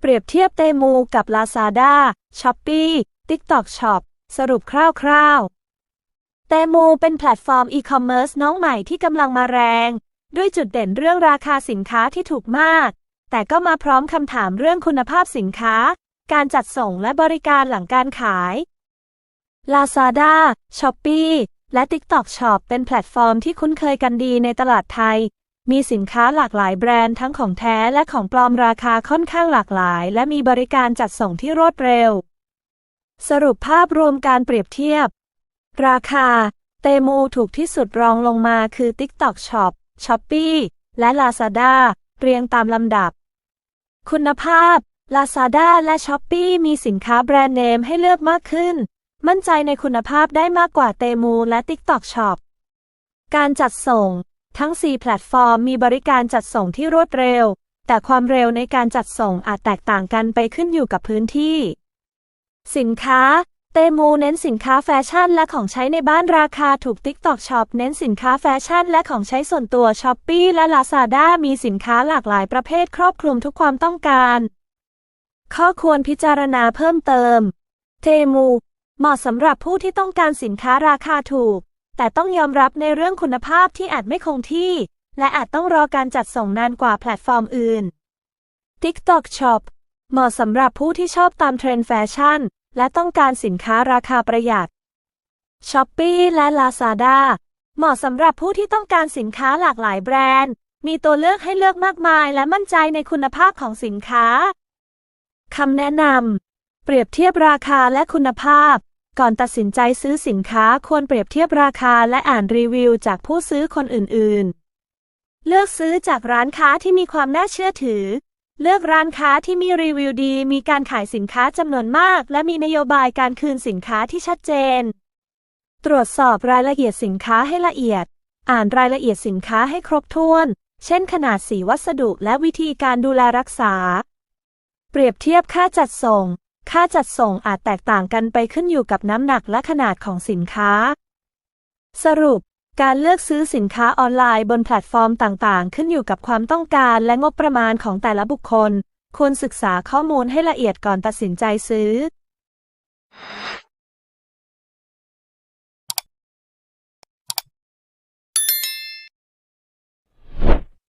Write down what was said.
เปรียบเทียบเตมูกับ Lazada, Shopee, TikTok Shop สรุปคร่าวๆ เตมูเป็นแพลตฟอร์มอีคอมเมิร์ซน้องใหม่ที่กำลังมาแรง ด้วยจุดเด่นเรื่องราคาสินค้าที่ถูกมาก แต่ก็มาพร้อมคำถามเรื่องคุณภาพสินค้า การจัดส่งและบริการหลังการขาย Lazada, Shopee และ TikTok Shop เป็นแพลตฟอร์มที่คุ้นเคยกันดีในตลาดไทย มีสินค้าหลากหลายแบรนด์ทั้งของแท้และของปลอมราคาค่อนข้างหลากหลาย และมีบริการจัดส่งที่รวดเร็ว สรุปภาพรวมการเปรียบเทียบ ราคา เตมูถูกที่สุดรองลงมาคือ TikTok Shop, Shopee และ Lazada เรียงตามลำดับ คุณภาพ Lazada และ Shopee มีสินค้าแบรนด์เนมให้เลือกมากขึ้น มั่นใจในคุณภาพได้มากกว่าเตมูและ TikTok Shop การจัดส่ง ทั้ง 4 แพลตฟอร์มมีบริการจัดส่งที่รวดเร็ว แต่ความเร็วในการจัดส่งอาจแตกต่างกันไปขึ้นอยู่กับพื้นที่ สินค้า เตมูเน้นสินค้าแฟชั่นและของใช้ในบ้านราคาถูก TikTok Shop เน้นสินค้าแฟชั่นและของใช้ส่วนตัว Shopee และ Lazada มีสินค้าหลากหลายประเภทครอบคลุมทุกความต้องการ ข้อควรพิจารณาเพิ่มเติมเทมู เหมาะสำหรับผู้ที่ต้องการสินค้าราคาถูก แต่ต้องยอมรับในเรื่องคุณภาพที่อาจไม่คงที่ และอาจต้องรอการจัดส่งนานกว่าแพลตฟอร์มอื่น TikTok Shop เหมาะสำหรับผู้ที่ชอบตามเทรนด์แฟชั่น และต้องการสินค้าราคาประหยัด Shopee และ Lazada เหมาะสำหรับผู้ที่ต้องการสินค้าหลากหลายแบรนด์ มีตัวเลือกให้เลือกมากมาย และมั่นใจในคุณภาพของสินค้าคำแนะนำเปรียบเทียบราคาและคุณภาพ ก่อนตัดสินใจซื้อสินค้าควรเปรียบเทียบราคาและอ่านรีวิวจากผู้ซื้อคนอื่นๆ เลือกซื้อจากร้านค้าที่มีความน่าเชื่อถือ เลือกร้านค้าที่มีรีวิวดี มีการขายสินค้าจำนวนมาก และมีนโยบายการคืนสินค้าที่ชัดเจน ตรวจสอบรายละเอียดสินค้าให้ละเอียด อ่านรายละเอียดสินค้าให้ครบถ้วน เช่น ขนาดสีวัสดุและวิธีการดูแลรักษา เปรียบเทียบค่าจัดส่ง ค่าจัดส่งอาจแตกต่างกันไปขึ้นอยู่กับน้ำหนักและขนาดของสินค้า สรุป การเลือกซื้อสินค้าออนไลน์บนแพลตฟอร์มต่างๆ ขึ้นอยู่กับความต้องการและงบประมาณของแต่ละบุคคล ควรศึกษาข้อมูลให้ละเอียดก่อนตัดสินใจซื้อ